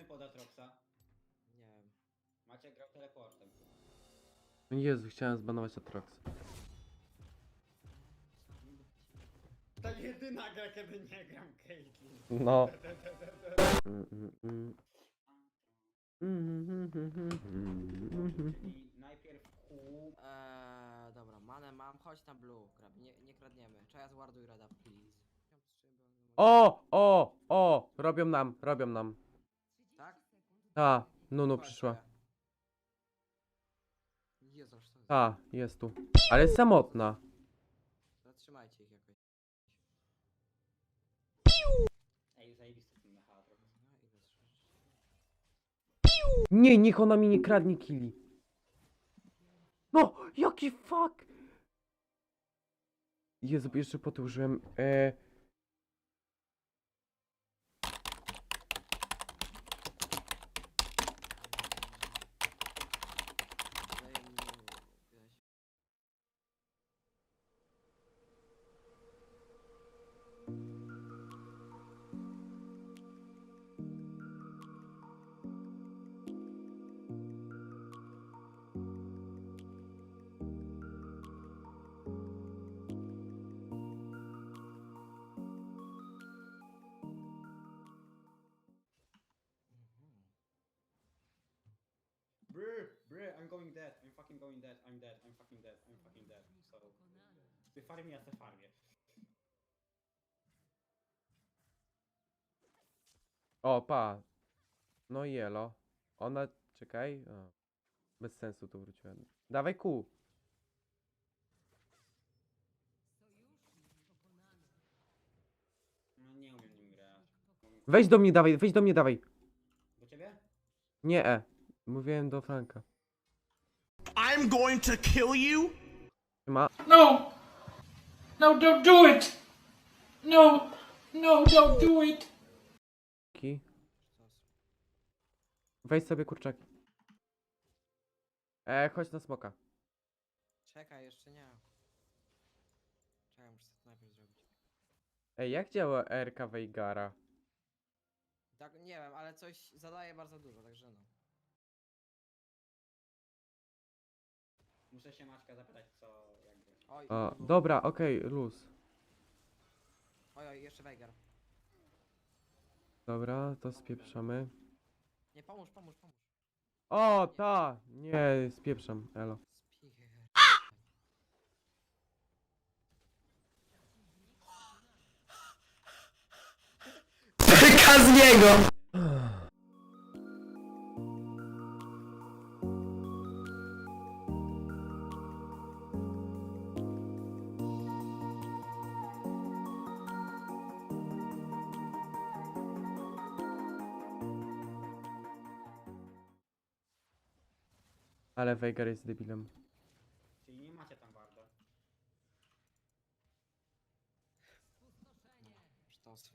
Atroxa? Nie wiem. Macie grał teleportem. Jezu, chciałem zbanować Atrox. To jedyna gra, kiedy nie gram Caitlyn. No. Czyli najpierw Q. Eee, dobra, manę mam, chodź na blue. Grab, nie, nie kradniemy. Czaja zwarduj rada, please. O, o, o! Robią nam, robią nam. Ta, Nunu przyszła. Czaja. Jezu, aż to jest. Ta, jest tu. Ale jest samotna. Zatrzymajcie ich jakoś. Ej, zajebisty. No Nie, niech ona mi nie kradnie killi. No, jaki fuck! Jezu, jeszcze po to użyłem. E... going dead. I'm fucking going dead. I'm dead. I'm fucking dead. I'm fucking dead. So. Ty farmie, ja se farmię. O, pa. No i elo. Ona, czekaj. O. Bez sensu tu wróciłem. Dawaj Q. No nie umiem nim grać. Weź do mnie, dawaj, weź do mnie, dawaj. Do ciebie? Nie, e. Mówiłem do Franka. I'm going to kill you? No! No, don't do it! No! No, don't do it! Ki. Weź sobie kurczaki. E, chodź na smoka. Czekaj, jeszcze nie. Czekaj, muszę to najpierw zrobić. Ej, jak działa RK Veigara? Tak, nie wiem, ale coś zadaje bardzo dużo, także no. Muszę się Maćka zapytać, co jakby. Oj, O, no, dobra, okej, luz. oj, oj, jeszcze Weigar. Dobra, to spieprzamy. Nie, pomóż, pomóż, pomóż. O, ta! Nie, spieprzam, elo. Spier... Wyka z niego! Ale Veigar jest debilem. Czyli nie macie tam. Sztos.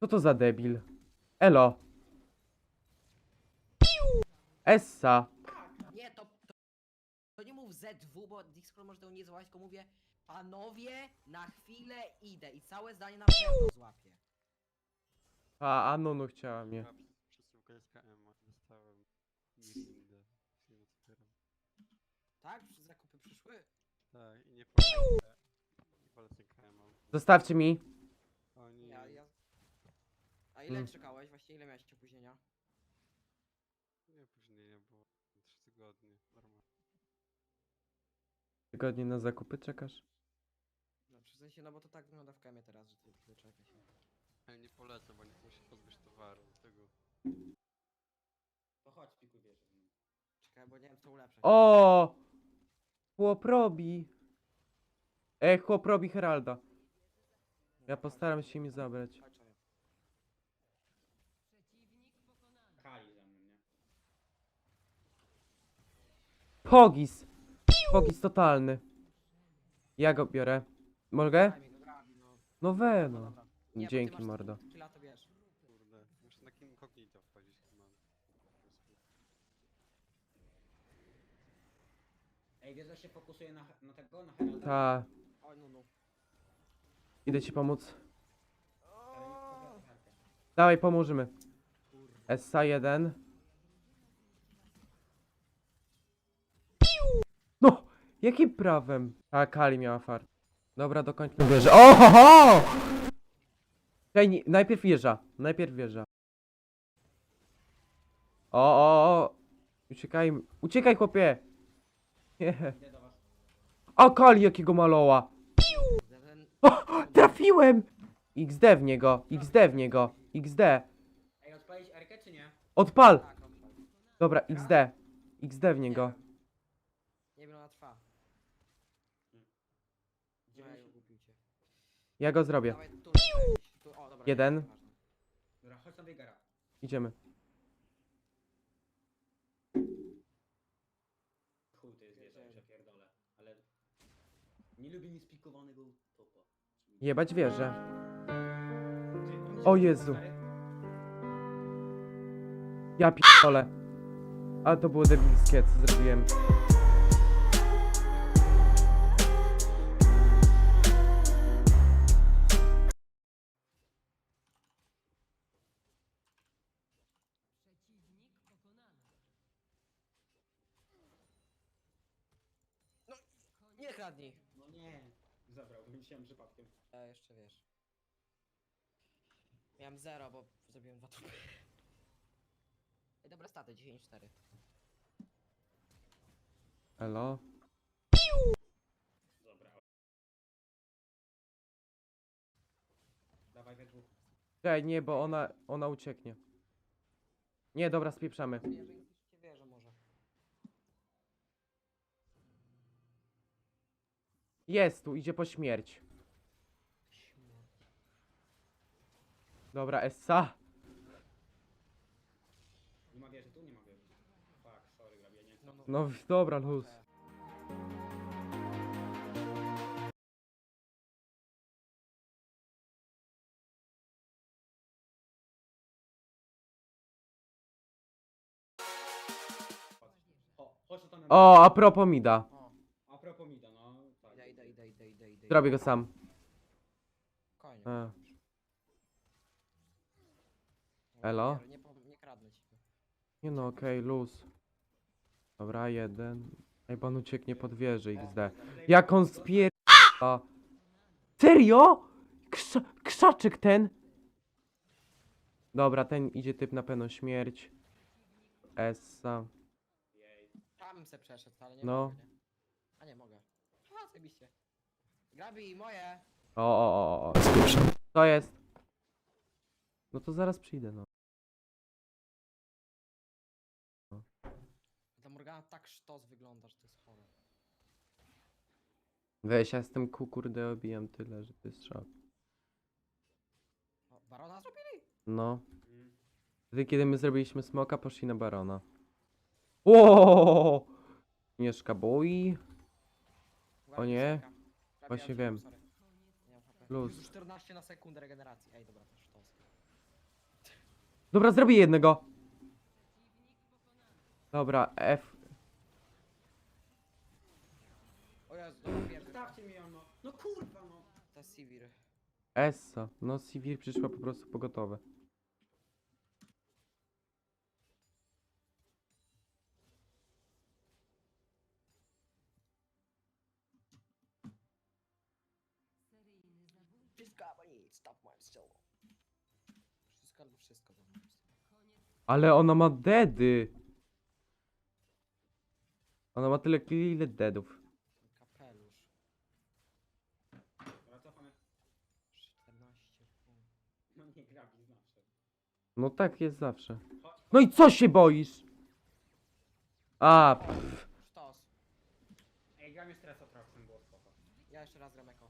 Co to za debil? Elo. Essa. Nie, to, to, to nie mów ZW, bo Discord może tego nie złapać, tylko mówię Panowie, na chwilę idę i całe zdanie na pewno złapię. A, a Nunu chciała mnie. Tak? Zakupy przyszły? Tak, i nie polecę. Nie polecę KM. Zostawcie mi. Oni... Ja, ja... A ile Mm. czekałeś? Właściwie ile miałeś opóźnienia? Nie opóźnienia było 3 tygodnie, normalnie. Tygodnie na zakupy czekasz? Znaczy, w sensie, no bo to tak wygląda w kemie teraz, że ty tyle czeka się. Ale nie polecę, bo nie chcę się pozbyć towaru, dlatego... To chodź, pikuj wieżę. no. Czekaj, bo nie wiem co ulepszać. O! Chłop robi. E, chłop robi Heralda. Ja postaram się mi zabrać. Chodź, czekaj. Kali za mną, nie? Pogis. Pogis totalny. Ja go biorę. Mogę? Daj mi go, grabi, no. No we, No Dzięki, mordo. Killa to wiesz. Kurde, muszę na incognito wchodzić chyba. Po prostu. Ej, wiesz, że się fokusuje na, na tego, na Heralda? Ta. Oj, no, no. Idę ci pomóc. O, Dawaj, pomóżmy. SA1. No! Jakim prawem? A, Kali miała fart. Dobra, dokończmy wieżę. O, ho, ho! Czekaj, nie- najpierw wieża. Najpierw wieża. O, o, o! Uciekaj, uciekaj chłopie! Nie. Idę do was. O, Kali jakiego maloła! Ten... O, trafiłem! XD w niego, XD w niego, XD. Ej, odpalić Erkę czy nie? Odpal! Tak, odpal. Dobra, XD. XD w niego. Nie wiem, ona trwa. Ej, ugubił cię. Ja go zrobię. Dawaj, tu, tu, tu, o, dobra, Jeden. nieważne. Dobra, chodź na Biegara. Idziemy. Chuj, to jest wieża, że pierdolę. Ale... Nie lubię niespikowanego topa. Jebać wieżę. O Jezu. Ja p***ole. Ale to było debilskie, co zrobiłem. Nie kradnij. Nie. Zabrał, myślałem przypadkiem. Ja jeszcze wiesz. Miałem 0, bo zrobiłem dwa trupy. Ej, dobre staty, 10-4. Elo? Dobra. Dawaj we dwóch. Czekaj, nie, bo ona, ona ucieknie. Nie, dobra, spieprzamy. Wierzę, Jest tu, idzie po śmierć. Dobra, Essa. Nie ma wieży tu? Nie ma wieży. Fuck, sorry. No, no. No, dobra, luz. O, chodź tam. O, a propos Mida. O, A propos Mida, no. Tak. idę, idę, idę, idę, idę, idę. Zrobię go sam. Koniec. A. Elo? Nie, po- nie kradnę ci. Nie no, okej, luz. Dobra, jeden. Ej, pan ucieknie pod wieżę XD. Jak on spier... Serio? Krza krzaczek ten? Dobra, ten idzie typ na pewno śmierć. Essa. Tam se przeszedł, ale nie No. mogę, nie? A nie mogę. A, zajebiście. Grabi, moje! O, o, o, o. To jest. No to zaraz przyjdę, no. Ta Morgana tak sztos wygląda, że to jest chore. Weź, ja jestem ku kurde obijam tyle, że to jest szok. O, Barona zrobili? No. Mm. Wtedy, kiedy my zrobiliśmy smoka, poszli na barona. Ło! Mieszka boi. Uwaga, nie. piosenka. Właśnie wiem. sorry. Nie mam HP. Luz. Jezu, 14 na sekundę regeneracji. Ej, dobra, to sztos. Dobra, zrobię jednego. Dobra, F. O Jezu, dobra, mi ją, no. No kurwa, no. To jest Sivir. Essa. No, Sivir przyszła po prostu pogotowe. Ale ona ma deady. Ona ma tyle ile deadów. Kapelusz. Dobra, cofamy. 14 punktów. No nie grabi zawsze. No tak jest zawsze. No i co się boisz? A, Sztos. Ej, gram już teraz o trochę, było spoko. Ja jeszcze raz gram jako.